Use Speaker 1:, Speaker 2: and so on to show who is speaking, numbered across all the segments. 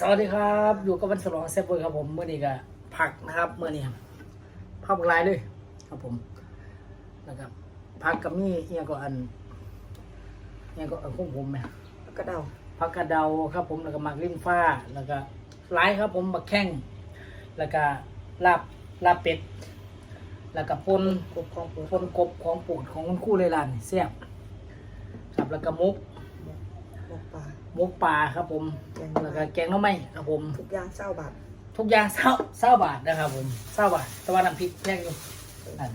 Speaker 1: สวัสดีครับ อยู่กับวันฉลองเซฟเวอร์ครับผมเมื่อนี้ก็ผักนะครับเมื่อนี้ผักหลายเลยครับผมนะครับผักกับมีเอียงก็อันเอียงก็อันของผมไหม
Speaker 2: กระเดา
Speaker 1: ผักกระเดาครับผมแล้วก็หมักลิ้นฟ้าแล้วก็หลายครับผมบักแข้งแล้วก็ลาบลาบเป็ด แล้วก็ปน
Speaker 2: กบของปู
Speaker 1: ปนกบของโปรดของคุณครู่เลยล่ะนี่แซ่บครับแล้วก็มุก
Speaker 2: หม กปลา
Speaker 1: มุกปลาครับผม
Speaker 2: แกง
Speaker 1: แล้วก็แกงหน้ำไม้ครับผม
Speaker 2: ทุกอย่างเศร้าบาท
Speaker 1: ทุกอย่างเศร้าเศร้าบาทนะครับผมเศร้าบาทแต่ว่าน้ำพริกแพงอยู่นั่น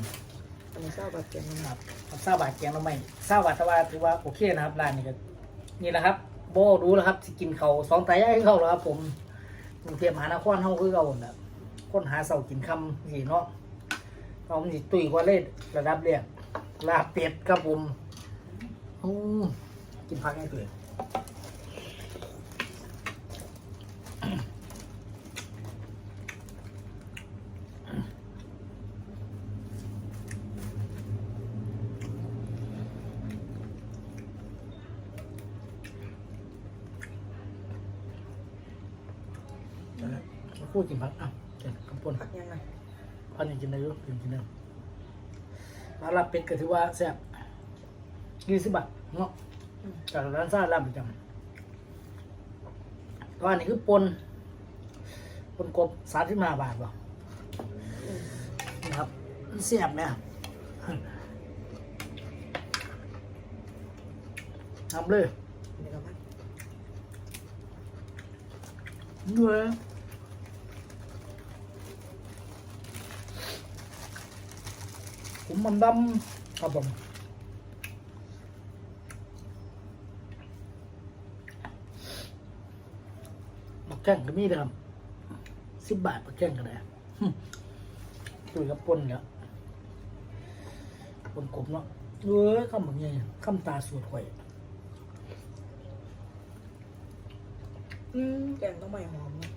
Speaker 2: อันนี้เศร้าบาทแกง
Speaker 1: ค
Speaker 2: น้ำ
Speaker 1: รับเศร้าบาทแกงหน้ำไม้เศร้าบาทแต่ว่าถือว่าโอเคนะครับร้านนี้ก็นี่แหละครับโบรู้แล้วครับสิกินเขาวสองไตย่างเขาแล้วครับผมกรุงเทพมหานครเฮาคือเขาน่ะคนหาเสากินคำสี่เนาะเขามันสิตุยกว่าเล่ระดับเรียกลาบเป็ดครับผมอืมกินพักให้ตัวเอง พูดกินผักอะเดี๋ยวกำปน
Speaker 2: ผักยังไง
Speaker 1: พันยังกินได้อยุ่กินกินได้ร้านลาบเป็ดก็ถือว่าแซ่บยี่สิบบาทเนาะจากร้านซ่าลาบประจำก็อันนี้คือปนปนกบสามสิบห้าบาทป่ะนะครับแซ่บเนี่ยทำเลย
Speaker 2: อันนี้ก็มัน
Speaker 1: ด้วย ผมมันดำครับผมบักแข้งก็มีนะครับสิบบาทบักแข้งก็ได้หึตุยกับปนแล้วปนกบเนาะเอ้ยคำแบบนี้คำตาสวดข่อย
Speaker 2: อืมแกงต้องใบหอมเนอะ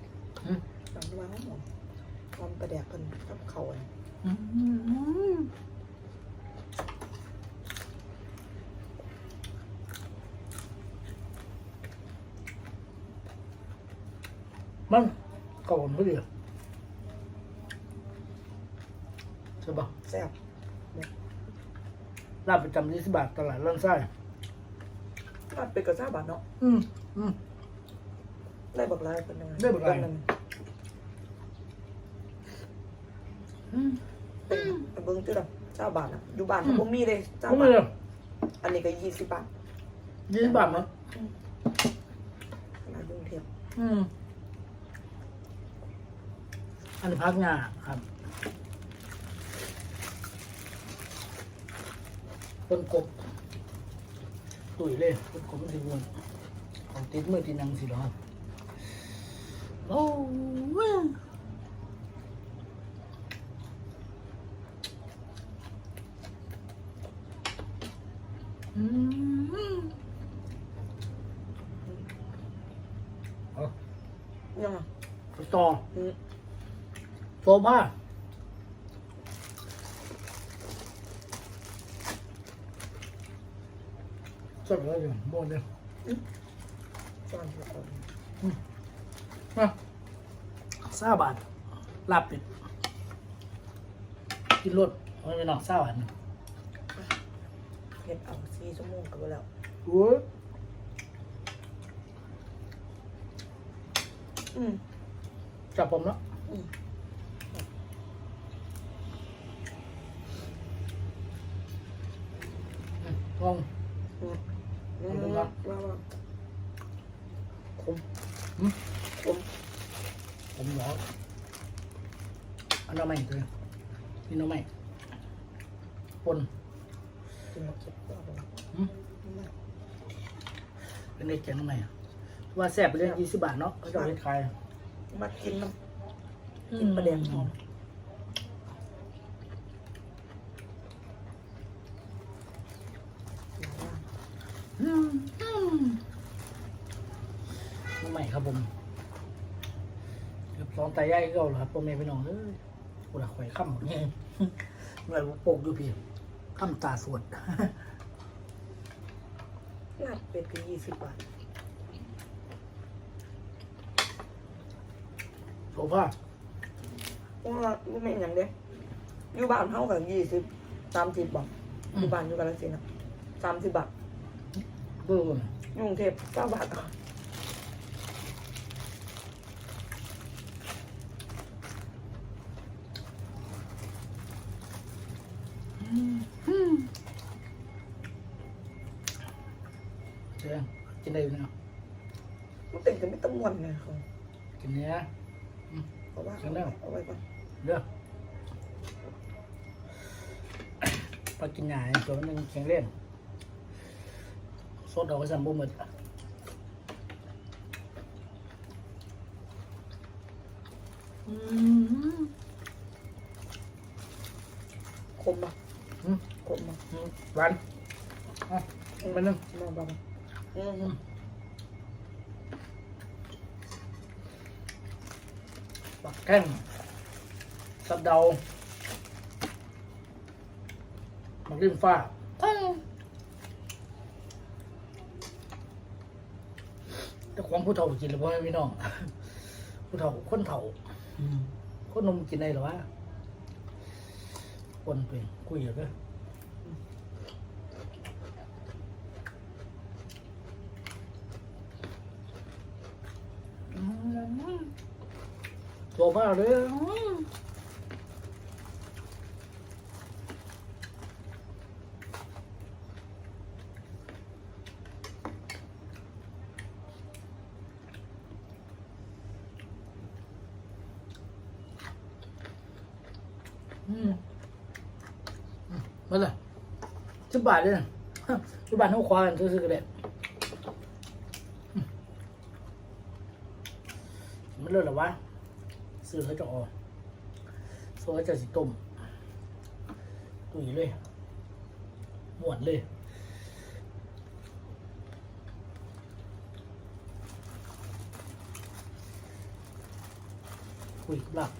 Speaker 1: หึ
Speaker 2: แกงต้องใบหอมหอมหอมกระแดกกันกับเขาอัน
Speaker 1: อืม มันเก่าไม่ดีใช่ปะ
Speaker 2: แซ่บ
Speaker 1: ลาบประจำยี่สิบบาทตลาดร้านไส้
Speaker 2: ถ้าเป็นกระซ่าบาทเนาะ
Speaker 1: อืมอืม
Speaker 2: ได้บักลายเป็นยังไง
Speaker 1: ได้บักลาย
Speaker 2: เป็น
Speaker 1: อืม
Speaker 2: เป็นเบิ้งที่ละเจ้าบาทอะอยู่บ้านผมมีเลยเจ้า
Speaker 1: ก็
Speaker 2: บา
Speaker 1: ไม่
Speaker 2: ท
Speaker 1: เลย
Speaker 2: อันนี้ก็ยี่สิบบาท
Speaker 1: ยี่สิบบาทมั้ง
Speaker 2: ร้านกรุงเทพ
Speaker 1: อืม อันพักงาครับต้นกบตุ๋ยเลยต้นกบมันสิวนของติดมือติดนังสิหรอโอ้ยอืมเอา
Speaker 2: ยังไง
Speaker 1: ต่อ
Speaker 2: อืม
Speaker 1: โซฟาจบแล้วอยู่โบนเนี่ย
Speaker 2: จานละคน
Speaker 1: มาซาบาทลาบเป็ดกินรสไม่ไปนอกซาบาทนะ
Speaker 2: เห็ดเอาสี่ชั่วโมงก็ไปแล้ว
Speaker 1: โอ้ย
Speaker 2: อืม
Speaker 1: จับผมแล้ว
Speaker 2: อืม
Speaker 1: อืมลอง
Speaker 2: อืมอืม
Speaker 1: เอาดู
Speaker 2: ว่า
Speaker 1: นะ
Speaker 2: ว่าคม
Speaker 1: อืม
Speaker 2: คม
Speaker 1: ผมเหรออันนั้นไม่ตัวนี่น้องไม่ปน
Speaker 2: กินมาเก็บตัวลง
Speaker 1: อืมเป็นเด็กแกงน้องไม่ว่าแซ่บไปเรื่องยี่สิบบาทเนาะเขาจะเอาไปขาย
Speaker 2: มากินน้ำกินปลาแดงหอม
Speaker 1: อืมอืมน้องใหม่ ครับผมเกับสองไตใหญ่ก็เอาเหรอครับพ่อแม่พี่น้องเอ้ยกูละข่อยค่ำหมดเนี่ยเมื่อโปกอยู่พี่ค่ำตาสวด
Speaker 2: ลาบเป็ดก็ยี่สิบบาท
Speaker 1: โซฟา
Speaker 2: เพราะว่าบ่แม่นหยังเด้อยู่บ้านเฮาก็ยี่สิบสามสิบบาทอยู่บ้านอยู่กาฬสินธุ์สามสิบบาท
Speaker 1: เบื่อ
Speaker 2: อยู่กรุงเทพเก้าบาท
Speaker 1: เชียงกินได้อยู่เนาะ
Speaker 2: มันเป็นกันไม่ต้องมวนไงเขา
Speaker 1: กินเนี้ย
Speaker 2: เพราะว่า
Speaker 1: เชิญแล้ว
Speaker 2: เอาไว้ก่อน
Speaker 1: เด้อพอกินหยาตัวนึงแข็งเล่นสดเอาไว้สั่นบ่หมดอืม
Speaker 2: คมปะ
Speaker 1: อืม
Speaker 2: คมปะ
Speaker 1: อืม หวานอะมันนึง
Speaker 2: มาบ้างอืม
Speaker 1: ปักแข้งสับเดาหมักริมฟ้าแต่ของผู้เฒ่ากินหรือเปล่าพี่น้อง ผู้เฒ่าคนเฒ่าอืมคนหนมกินได้หรอวะคนเป็นคุยอยู่เด้ออืม โซฟาเลยอืมอืมอืมมาเลยสิบบาทเลยนะสิบบาทเท่าควายกันซื้อๆกันเลยอืมมันเลิศหรอวะ ซื้อเขาจะออกโซ่จะสิต้มตุยเลยหมวนเลยคุยลาบไป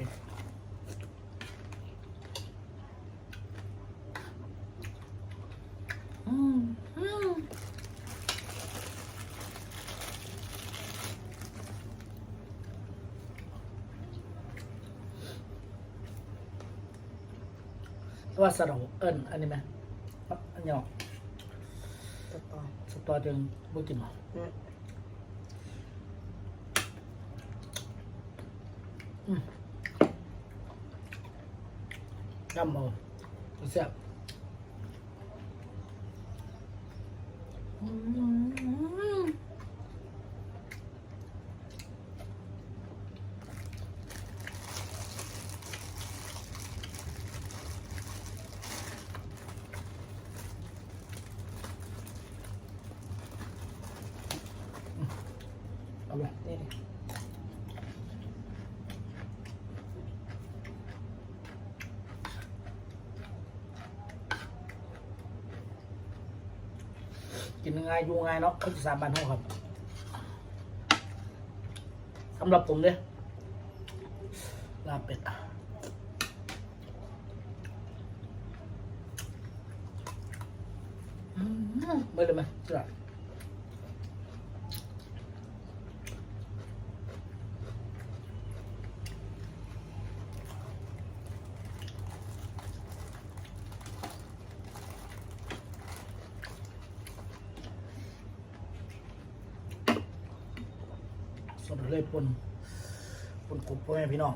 Speaker 1: อืมอืม ว่าสะเดาเอิญอันนี้ไหมอันนี้หรอ
Speaker 2: ตัดต่อ
Speaker 1: สตอเดิมบุกินหรอ
Speaker 2: อืม
Speaker 1: ยำเอาแซ่บอืมเอาไป
Speaker 2: นี่ดิ
Speaker 1: กินง่ายอยู่ง่ายเนาะเขาจะสามบันเท่าครับสำหรับผมเนี่ยลาเป็ดอืมไม่เลยไหมจ้ะ สดเลยปนปนกบพ่อแม่พี่น้อง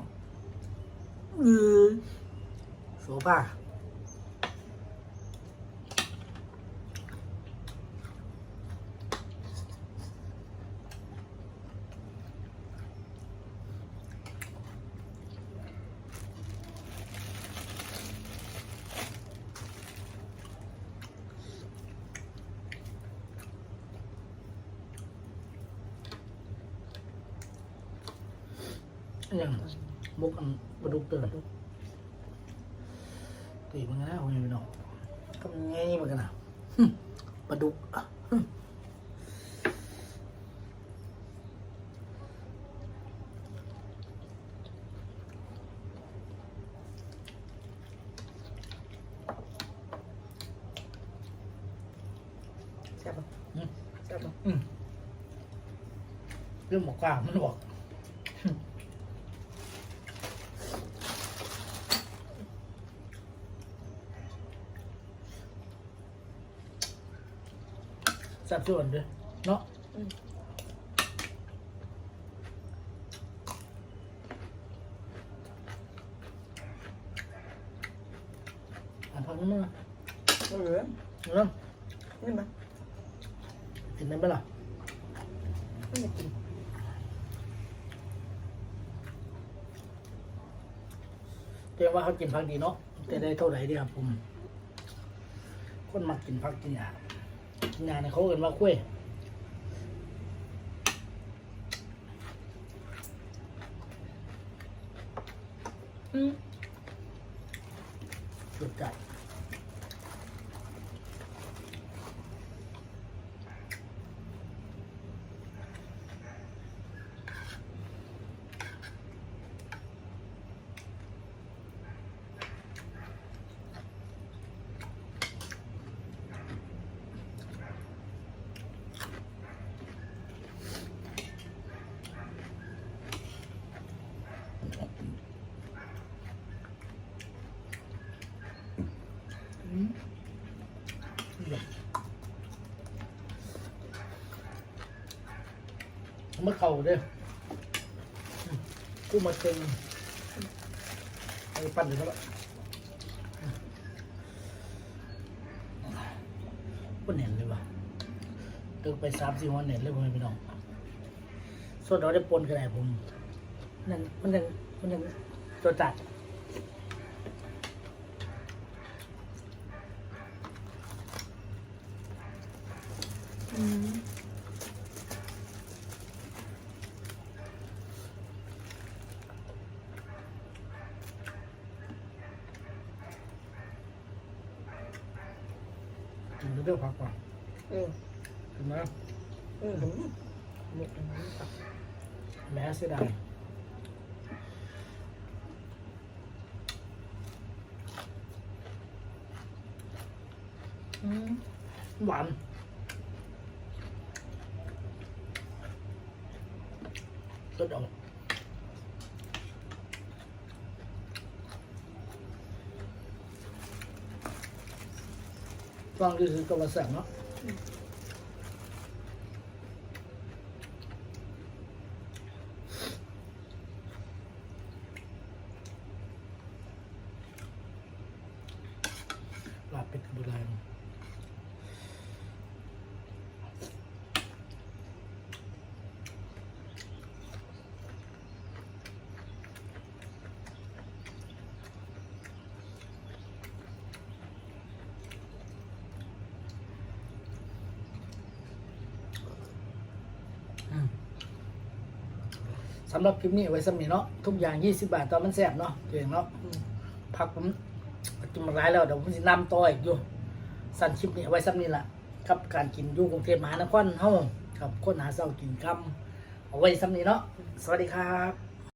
Speaker 1: เออโซฟา ย่างมุกอันปลาดุกเตือนตีมันนะพ่อแม่พี่น้องก็มันง่ายเหมือนกันนะหึปลาดุกอะหึ
Speaker 2: แซ่บปะ
Speaker 1: อืม
Speaker 2: แซ่บปะ
Speaker 1: อืมเรื่องหมอกกล้ามันบอก แซ่บส่วนเด้อเนาะ
Speaker 2: อืม
Speaker 1: อ่านพักนิดนึงนะ
Speaker 2: เออ
Speaker 1: เริ่ม
Speaker 2: นี่มา
Speaker 1: กินได้ไหมล่ะ
Speaker 2: ไม่อยากกิน
Speaker 1: เรียกว่าเขากินพักดีเนาะจะได้เท่าไหร่ดีครับผม คนมักกินพักกินยากิ นยาเนี่ยเขาเอินว่าคุ้ยอืมสุดจัด อืมเมื่อเข่าเด้อกูมาเต็งไอ้ปั้นอยู่แล้วก็เน็นเลยว่ะตึกไปสามสี่วันเน็นเลยผมไม่น้องส่วนเราได้ปนกันไหนผมนั่นมันยังมันยังตัวจัด
Speaker 2: อืม
Speaker 1: กินเรื่องผักก่อน
Speaker 2: เออ
Speaker 1: ถูกไหม
Speaker 2: เออผมหมดอันนี้ค่ะ
Speaker 1: แม้เสียดายอืมหวานรสออกฟังดูคือก ระแสเนาะ ลาบเป็ดโบราณอืม สำหรับคลิปนี้ไว้สำนีเนาะทุกอย่าง 20 บาทตอนมันแสบเนาะตัวเองเนาะพักผมจุมร้ายแล้วเดี๋ยวผมจะนำต่ออีกอยู่สั้นคลิปนี้ไว้สำนีละครับการกินยู่กรุงเทพมหานครเฮาครับคนหาเช้ากินคำเอาไว้สำนีเนาะสวัสดีครับ